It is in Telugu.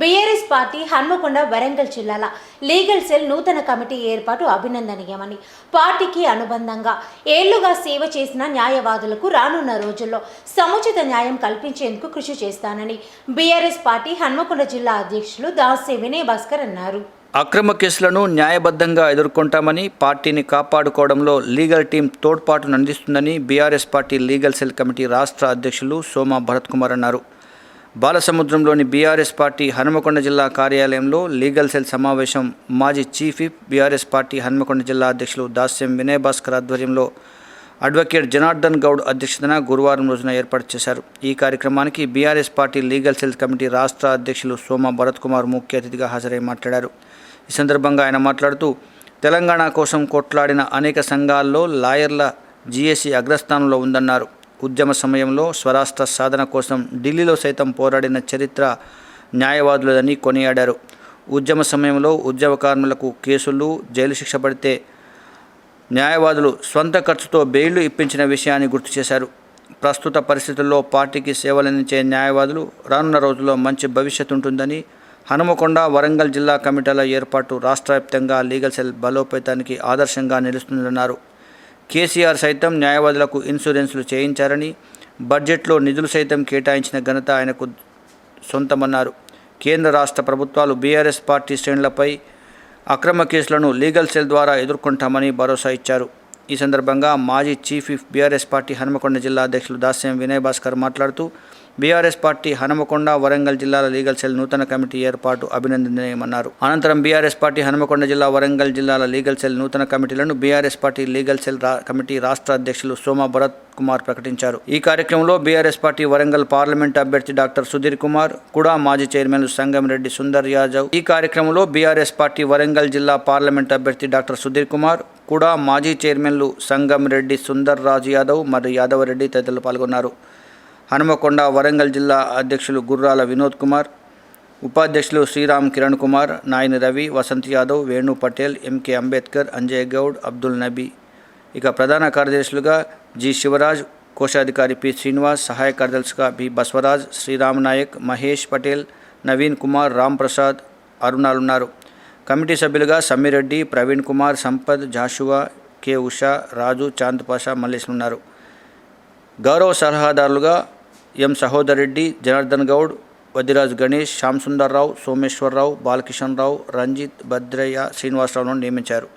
బీఆర్ఎస్ పార్టీ హన్మకొండ వరంగల్ జిల్లాల లీగల్ సెల్ నూతన కమిటీ ఏర్పాటు అభినందనీయమని. పార్టీకి అనుబంధంగా ఏళ్ళుగా సేవ చేసిన న్యాయవాదులకు రానున్న రోజుల్లో సముచిత న్యాయం కల్పించేందుకు కృషి చేస్తానని బీఆర్ఎస్ పార్టీ హన్మకొండ జిల్లా అధ్యక్షులు దాసే వినయ్ భాస్కర్ అన్నారు. అక్రమ కేసులను న్యాయబద్ధంగా ఎదుర్కొంటామని పార్టీని కాపాడుకోవడంలో లీగల్ టీం తోడ్పాటును అందిస్తుందని BRS party legal cell committee రాష్ట్ర అధ్యక్షులు సోమా భరత్ కుమార్ అన్నారు. బాలసముద్రంలోని బీఆర్ఎస్ పార్టీ హనుమకొండ జిల్లా కార్యాలయంలో లీగల్ సెల్ సమావేశం మాజీ చీఫ్ బీఆర్ఎస్ పార్టీ హనుమకొండ జిల్లా అధ్యక్షులు దాస్యం వినయ్ భాస్కర్ ఆధ్వర్యంలో అడ్వకేట్ జనార్దన్ గౌడ్ అధ్యక్షతన గురువారం రోజున ఏర్పాటు చేశారు. ఈ కార్యక్రమానికి BRS party legal cell committee రాష్ట్ర అధ్యక్షులు సోమ భరత్ కుమార్ ముఖ్య అతిథిగా హాజరై మాట్లాడారు. ఈ సందర్భంగా ఆయన మాట్లాడుతూ తెలంగాణ కోసం కొట్లాడిన అనేక సంఘాల్లో లాయర్ల జీఎస్సీ అగ్రస్థానంలో ఉందన్నారు. ఉద్యమ సమయంలో స్వరాష్ట్ర సాధన కోసం ఢిల్లీలో సైతం పోరాడిన చరిత్ర న్యాయవాదులదని కొనియాడారు. ఉద్యమ సమయంలో ఉద్యమకారులకు కేసులు జైలు శిక్ష పడితే న్యాయవాదులు స్వంత ఖర్చుతో బెయిళ్ళు ఇప్పించిన విషయాన్ని గుర్తు చేశారు. ప్రస్తుత పరిస్థితుల్లో పార్టీకి సేవలందించే న్యాయవాదులు రానున్న రోజుల్లో మంచి భవిష్యత్తు ఉంటుందని హనుమకొండ వరంగల్ జిల్లా కమిటీల ఏర్పాటు రాష్ట్ర వ్యాప్తంగా లీగల్ సెల్ బలోపేతానికి ఆదర్శంగా నిలుస్తుందన్నారు. కేసీఆర్ సైతం న్యాయవాదులకు ఇన్సూరెన్సులు చేయించారని బడ్జెట్లో నిధులు సైతం కేటాయించిన ఘనత ఆయనకు సొంతమన్నారు. కేంద్ర రాష్ట్ర ప్రభుత్వాలు బీఆర్ఎస్ పార్టీ శ్రేణులపై అక్రమ కేసులను లీగల్ సెల్ ద్వారా ఎదుర్కొంటామని భరోసా ఇచ్చారు. ఈ సందర్భంగా మాజీ chief whip BRS party Hanumakonda జిల్లా అధ్యక్షులు దాస్యం వినయ్ భాస్కర్ మాట్లాడుతూ బీఆర్ఎస్ పార్టీ హనుమకొండ వరంగల్ జిల్లాల లీగల్ సెల్ నూతన కమిటీ ఏర్పాటు అభినందనీయమన్నారు. అనంతరం బీఆర్ఎస్ పార్టీ హనుమకొండ జిల్లా వరంగల్ జిల్లాల లీగల్ సెల్ నూతన కమిటీలను BRS party legal cell committee రాష్ట్ర అధ్యక్షులు సోమ భరత్ కుమార్ ప్రకటించారు. ఈ కార్యక్రమంలో బీఆర్ఎస్ పార్టీ వరంగల్ పార్లమెంట్ అభ్యర్థి డాక్టర్ సుధీర్ కుమార్ కూడా మాజీ చైర్మన్ సంగంరెడ్డి సుందర్ యాదవ్ ఈ కార్యక్రమంలో బీఆర్ఎస్ పార్టీ వరంగల్ జిల్లా పార్లమెంట్ అభ్యర్థి డాక్టర్ సుధీర్ కుమార్ కూడా మాజీ చైర్మన్లు సంగం రెడ్డి సుందర్ రాజు యాదవ్ మరియు యాదవరెడ్డి తదితరులు పాల్గొన్నారు. హనుమకొండ వరంగల్ జిల్లా అధ్యక్షులు గుర్రాల వినోద్ కుమార్ ఉపాధ్యక్షులు శ్రీరామ్ కిరణ్ కుమార్ నాయని రవి వసంత్ యాదవ్ వేణు పటేల్ ఎంకే అంబేద్కర్ అంజయ్ గౌడ్ అబ్దుల్ నబీ. ఇక ప్రధాన కార్యదర్శులుగా జి శివరాజ్ కోశాధికారి పి శ్రీనివాస్ సహాయ కార్యదర్శిగా బి బస్వరాజ్ శ్రీరామ్ నాయక్ మహేష్ పటేల్ నవీన్ కుమార్ రామ్ ప్రసాద్ అరుణాలున్నారు. కమిటీ సభ్యులుగా సమ్మిరెడ్డి ప్రవీణ్ కుమార్ సంపత్ జాషువా కె ఉషా రాజు చాంద్ పాషా మల్లేష్ ఉన్నారు గౌరవ సలహాదారులుగా ఎం సహోదర్ రెడ్డి జనార్దన్ గౌడ్ వదిరాజ్ గణేష్ శ్యామ్ సుందర్రావు సోమేశ్వరరావు బాలకిషన్ రావు రంజిత్ భద్రయ్య శ్రీనివాసరావును నియమించారు.